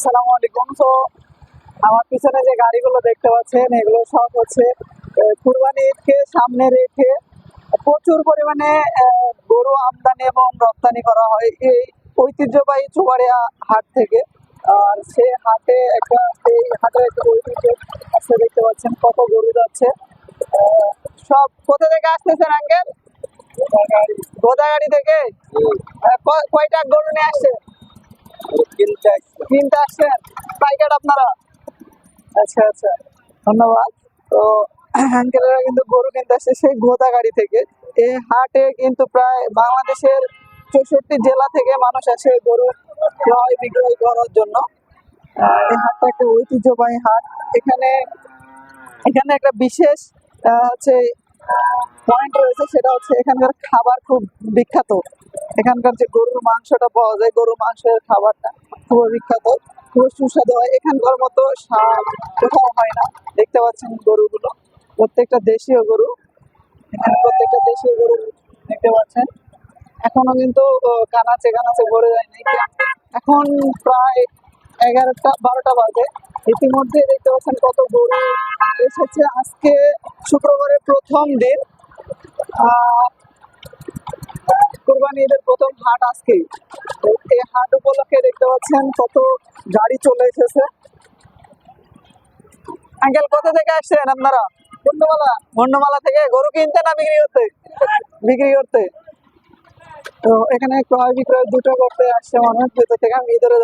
আসসালামু আলাইকুম। তো আমার পিছনে যে গাড়িগুলো দেখতে পাচ্ছেন এগুলো সব হচ্ছে কুরবানি ঈদকে সামনে রেখে প্রচুর পরিমাণে গরু আমদানি এবং রপ্তানি করা হয় এই ঐতিহ্যবাহী চুয়াড়িয়া হাট থেকে। আর সে হাটে একটা এই হাটের একটা ঐতিহ্য আছে দেখতে পাচ্ছেন কত গরু যাচ্ছে। সব কোথা থেকে আসতেছেন আঙ্কেল? গোদাগাড়ি। থেকে? কয়টা গরু নিয়ে আসছে? তিনটা আসছেন পাইকার আপনারা। আচ্ছা আচ্ছা। ধন্যবাদ। তো আঙ্কেলেরা কিন্তু গরু কিনতে আসছে সেই গোদা গাড়ি থেকে। এই হাটে কিন্তু প্রায় বাংলাদেশের চৌষট্টি জেলা থেকে মানুষ আসে গরু ক্রয়, বিক্রয় করার জন্য। এই হাটটা একটা ঐতিহ্যবাহী হাট। এখানে এখানে একটা বিশেষ হচ্ছে পয়েন্ট রয়েছে, সেটা হচ্ছে এখানকার খাবার খুব বিখ্যাত। এখানকার যে গরুর মাংসটা পাওয়া যায়, গরুর মাংসের খাবারটা। খুবই বিখ্যাত খুব সুস্বাদু হয়। এখানকার মতো স্বাদ কোথাও হয় না। দেখতে পাচ্ছেন গরুগুলো। প্রত্যেকটা দেশীয় গরু। এখানে প্রত্যেকটা দেশীয় গরু দেখতে পাচ্ছেন। এখনও কিন্তু কানাচে কানাচে ভরে যায়নি। এখন প্রায় এগারোটা, বারোটা বাজে। ইতিমধ্যে দেখতে পাচ্ছেন কত গরু এসেছে। আজকে শুক্রবারের প্রথম দিন। কোরবানি ঈদের প্রথম হাট আজকেই। এই হাট উপলক্ষে দেখতে পাচ্ছেন কত গাড়ি চলে এসেছে। আঙ্কেল, কোথা থেকে আসছেন আপনারা? বন্যমালা বন্যমালা থেকে গরু কিনতে না বিক্রি করতে? বিক্রি করতে। তো এখানে ক্রয় বিক্রয় দুটো করতে আসছে মানুষ, ভেতর থেকে আমি ভিতরে